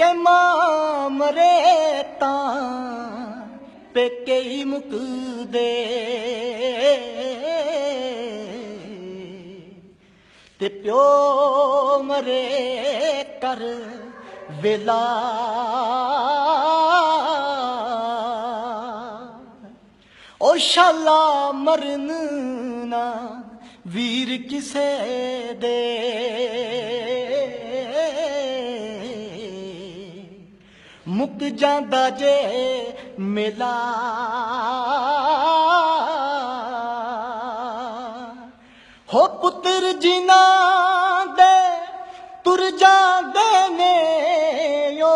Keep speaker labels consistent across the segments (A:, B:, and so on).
A: ਕਿ ਮਾਂ ਮਰੇ ਤਾਂ ਪੇਕੇ ਹੀ ਮੁਕਦੇ ਤੇ ਪਿਓ ਮਰੇ ਕਰ ਵੇਲਾ। ਓ ਸ਼ਾਲਾ ਮਰਨ ਨਾ ਵੀਰ ਕਿਸੇ ਦੇ। ਮੁੱਕ ਜਾਂਦਾ ਜੇ ਮੇਲਾ। ਹੋ ਪੁੱਤਰ ਜਿਨ੍ਹਾਂ ਦੇ ਤੁਰ ਜਾਂਦੇ ਨੇ ਓ।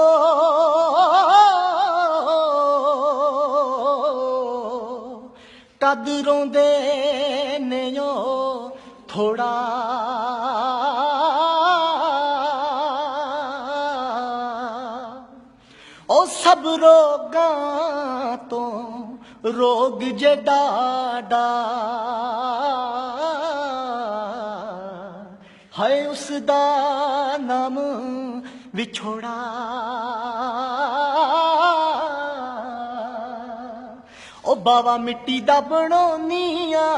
A: ਕਦ ਰੋਂਦੇ ਨੇ ਓ ਥੋੜਾ ਉਹ ਸਭ ਰੋਗਾਂ ਤੋਂ ਰੋਗ ਜਡਾਡਾ ਹੈ ਉਸ ਦਾ ਨਾਮ ਵਿਛੋੜਾ। ਉਹ ਬਾਵਾ ਮਿੱਟੀ ਦਾ ਬਣਾਉਨੀਆਂ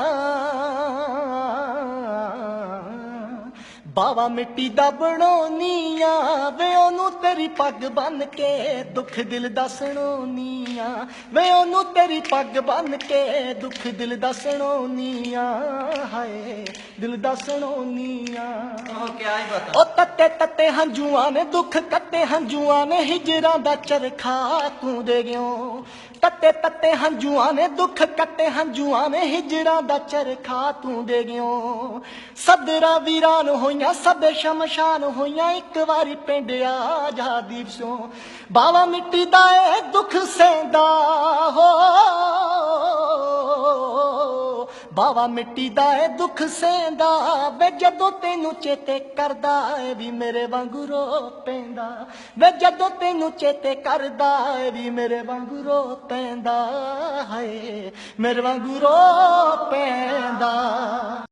A: ਬਾਵਾ ਮਿੱਟੀ ਦਾ ਬਣਾਉਨੀਆਂ ਵੇ ਉਹਨੂੰ ਤੇਰੀ ਪੱਗ ਬੰਨ ਕੇ ਦੁੱਖ ਦਿਲ ਦਾ ਸੁਣਾਉਨੀਆਂ ਵੇ ਉਹਨੂੰ ਤੇਰੀ ਪੱਗ ਬੰਨ ਕੇ ਦੁੱਖ ਦਿਲ ਦਾ ਸੁਣਾਉਨੀਆਂ, ਹਾਏ। ਦਿਲ ਦਾ ਸੁਣਾਉਨੀਆਂ
B: ਉਹ ਕਿਆ ਹੀ ਬਤਾ।
A: ਉਹ ਤੱਤੇ ਤੱਤੇ ਹੰਝੂਆਂ ਨੇ ਦੁੱਖ ਕੱਟੇ ਹੰਝੂਆਂ ਨੇ ਹਿਜਰਾਂ ਦਾ ਚਰਖਾ ਤੂੰ ਦੇ ਗਿਓ। ਤੱਤੇ ਤੱਤੇ ਹੰਝੂਆਂ ਨੇ ਦੁੱਖ ਕੱਟੇ ਹੰਝੂਆਂ ਨੇ ਹਿਜਰਾਂ ਦਾ ਚਰਖਾ ਤੂੰ ਦੇ ਗਿਓ। ਸਦਰਾ ਵੀਰਾਨ ਹੋਈਆਂ ਸਭੇ ਸ਼ਮਸ਼ਾਨ ਹੋਈਆਂ ਇੱਕ ਵਾਰੀ ਪਿੰਡ ਆ ਜਾ ਦੀਪਸੋਂ ਬਾਵਾ ਮਿੱਟੀ ਦਾ ਏ ਦੁੱਖ ਸਹਿੰਦਾ ਹੋ। ਬਾਵਾ ਮਿੱਟੀ ਦਾ ਏ, ਦੁੱਖ ਸੈਂਦਾ ਵੇ, ਜਦੋਂ ਤੈਨੂੰ ਚੇਤੇ ਕਰਦਾ ਏ ਵੀ ਮੇਰੇ ਵਾਂਗੂ ਰੋ ਪੈਂਦਾ। ਵੇ, ਜਦੋਂ ਤੈਨੂੰ ਚੇਤੇ ਕਰਦਾ ਏ ਵੀ ਮੇਰੇ ਵਾਂਗੂ ਰੋ ਪੈਂਦਾ। ਹਾਏ, ਮੇਰੇ ਵਾਂਗੂ ਰੋ ਪੈਂਦਾ।